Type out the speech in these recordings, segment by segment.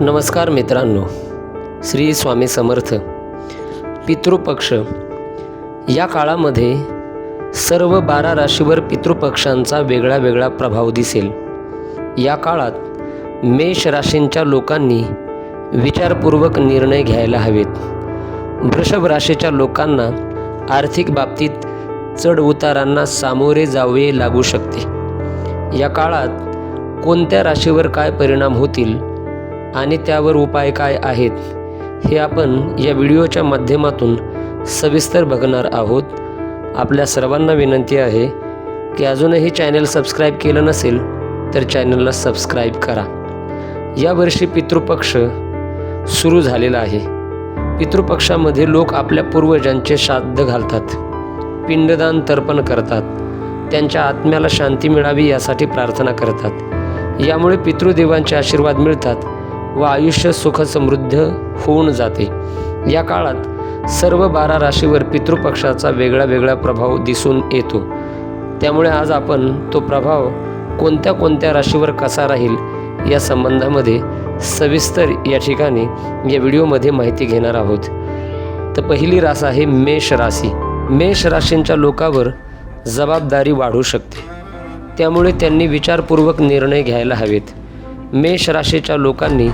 नमस्कार मित्रांनो श्री स्वामी समर्थ पितृपक्ष. या काळामध्ये सर्व बारा राशीवर पितृपक्षांचा वेगळा वेगळा प्रभाव दिसेल. या काळात मेष राशींच्या लोकांनी विचारपूर्वक निर्णय घ्यायला हवेत. वृषभ राशीच्या लोकांना आर्थिक बाबतीत चढ उतारांना सामोरे जावे लागू शकते. या काळात कोणत्या राशीवर काय परिणाम होतील आणि त्यावर उपाय काय आहेत हे आपण या व्हिडिओच्या माध्यमातून सविस्तर बघणार आहोत. आपल्या सर्वांना विनंती आहे की अजूनही चॅनल सबस्क्राईब केलं नसेल तर चॅनलला सबस्क्राईब करा. यावर्षी पितृपक्ष सुरू झालेला आहे. पितृपक्षामध्ये लोक आपल्या पूर्वजांचे श्राद्ध घालतात पिंडदान तर्पण करतात त्यांच्या आत्म्याला शांती मिळावी यासाठी प्रार्थना करतात. यामुळे पितृदेवांचे आशीर्वाद मिळतात. व आयुष्य सुखसमृद्ध होऊन जाते. या काळात सर्व बारा राशीवर पितृपक्षाचा वेगळा वेगळा प्रभाव दिसून येतो. त्यामुळे आज आपण तो प्रभाव कोणत्या कोणत्या राशीवर कसा राहील या संबंधामध्ये सविस्तर या ठिकाणी या व्हिडिओमध्ये माहिती घेणार आहोत. तर पहिली रास आहे मेष राशी. मेष राशींच्या लोकावर जबाबदारी वाढू शकते. त्यामुळे त्यांनी विचारपूर्वक निर्णय घ्यायला हवेत. मेष राशीच्या लोकांनी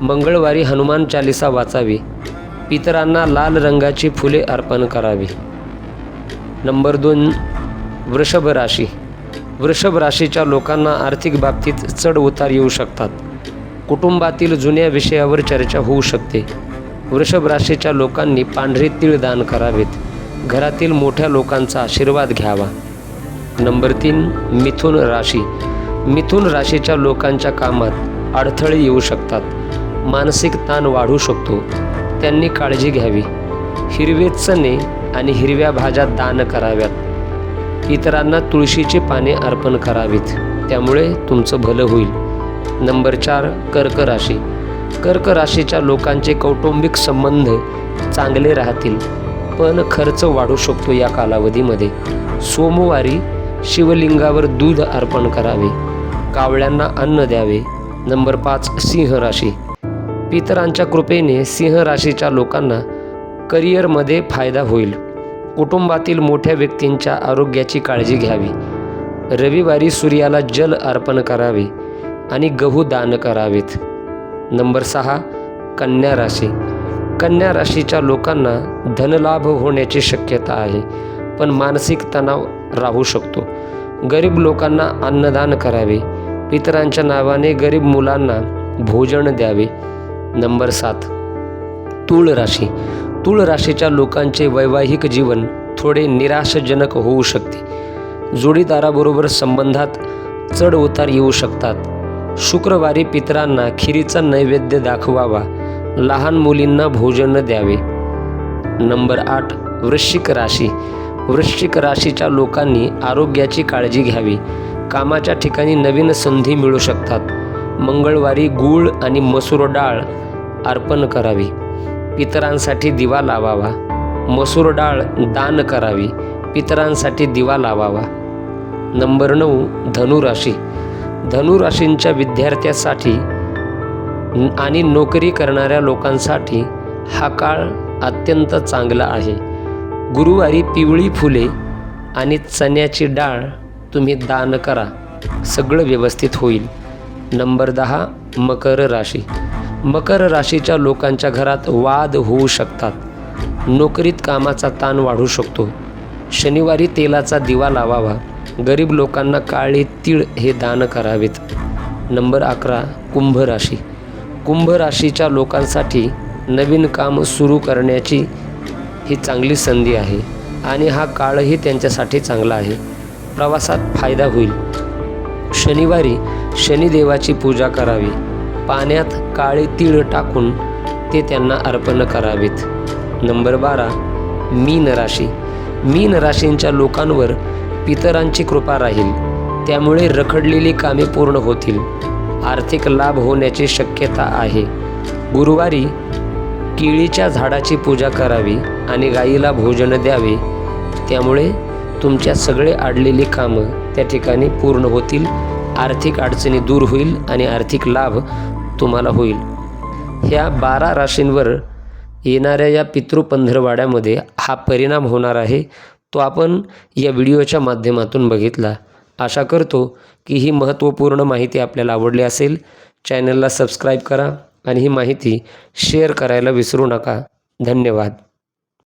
मंगळवारी हनुमान चालिसा वाचावी. पितरांना लाल रंगाची फुले अर्पण करावी. नंबर दोन वृषभ राशी. वृषभ राशीच्या लोकांना आर्थिक बाबतीत चढ उतार येऊ शकतात. कुटुंबातील जुन्या विषयावर चर्चा होऊ शकते. वृषभ राशीच्या लोकांनी पांढरे तीळ दान करावेत. घरातील मोठ्या लोकांचा आशीर्वाद घ्यावा. नंबर तीन मिथुन राशी. मिथुन राशीच्या लोकांच्या कामात अडथळे येऊ शकतात. मानसिक ताण वाढू शकतो. त्यांनी काळजी घ्यावी. हिरवे चणे आणि हिरव्या भाज्या दान कराव्यात. इतरांना तुळशीची पाने अर्पण करावीत. त्यामुळे तुमचं भलं होईल. नंबर चार कर्क राशी. कर्क राशीच्या लोकांचे कौटुंबिक संबंध चांगले राहतील पण खर्च वाढू शकतो या कालावधीमध्ये. सोमवारी शिवलिंगावर दूध अर्पण करावे. कावळ्यांना अन्न द्यावे. नंबर पाच सिंह राशी. पितरांच्या कृपेने सिंह राशीच्या लोकांना करिअरमध्ये फायदा होईल. कुटुंबातील मोठ्या व्यक्तींच्या आरोग्याची काळजी घ्यावी. रविवारी सूर्याला जल अर्पण करावे आणि गहू दान करावेत. नंबर सहा कन्या राशी. कन्या राशीच्या लोकांना धनलाभ होण्याची शक्यता आहे पण मानसिक तणाव राहू शकतो. गरीब लोकांना अन्नदान करावे पितरांच्या नावाने गरीब मुलांना भोजन द्यावे. नंबर सात. तूळ राशी. तूळ राशीच्या लोकांचे वैवाहिक जीवन थोडे निराशजनक होऊ शकते. जोडीदाराबरोबर संबंधात चढ उतार येऊ शकतात. शुक्रवारी पितरांना खिरीचा नैवेद्य दाखवावा. लहान मुलींना भोजन द्यावे. नंबर आठ. वृश्चिक राशी. वृश्चिक राशीच्या लोकांनी आरोग्याची काळजी घ्यावी. कामाच्या ठिकाणी नवीन संधी मिळू शकतात. मंगळवारी गूळ आणि मसूर डाळ अर्पण करावी. पितरांसाठी दिवा लावावा. मसूर डाळ दान करावी. पितरांसाठी दिवा लावावा. नंबर नऊ धनुराशी. धनुराशींच्या विद्यार्थ्यासाठी आणि नोकरी करणाऱ्या लोकांसाठी हा काळ अत्यंत चांगला आहे. गुरुवारी पिवळी फुले आणि चण्याची डाळ तुम्ही दान करा. सगळं व्यवस्थित होईल. नंबर दहा मकर राशी. मकर राशीच्या लोकांच्या घरात वाद होऊ शकतात. नोकरीत कामाचा ताण वाढू शकतो. शनिवारी तेलाचा दिवा लावावा. गरीब लोकांना काळे तीळ हे दान करावेत. नंबर अकरा कुंभ राशी. कुंभ राशीच्या लोकांसाठी नवीन काम सुरू करण्याची ही चांगली संधी आहे आणि हा काळही त्यांच्यासाठी चांगला आहे. प्रवासात फायदा होईल. शनिवारी शनिदेवाची पूजा करावी. पाण्यात काळे तीळ टाकून ते त्यांना अर्पण करावेत. नंबर बारा मीन राशी. मीन राशींच्या लोकांवर पितरांची कृपा राहील. त्यामुळे रखडलेली कामे पूर्ण होतील. आर्थिक लाभ होण्याची शक्यता आहे. गुरुवारी केळीच्या झाडाची पूजा करावी आणि गाईला भोजन द्यावे. त्यामुळे तुमच्या सगळे अडलेली कामं त्या ठिकाणी पूर्ण होतील. आर्थिक अडचणी दूर होईल आणि आर्थिक लाभ तुम्हाला होईल. ह्या बारा राशींवर येणाऱ्या या पितृपंधरवाड्यामध्ये हा परिणाम होणार आहे. तो आपण या व्हिडिओच्या माध्यमातून बघितला. आशा करतो की ही महत्त्वपूर्ण माहिती आपल्याला आवडली असेल. चॅनलला सबस्क्राईब करा आणि ही माहिती शेअर करायला विसरू नका. धन्यवाद.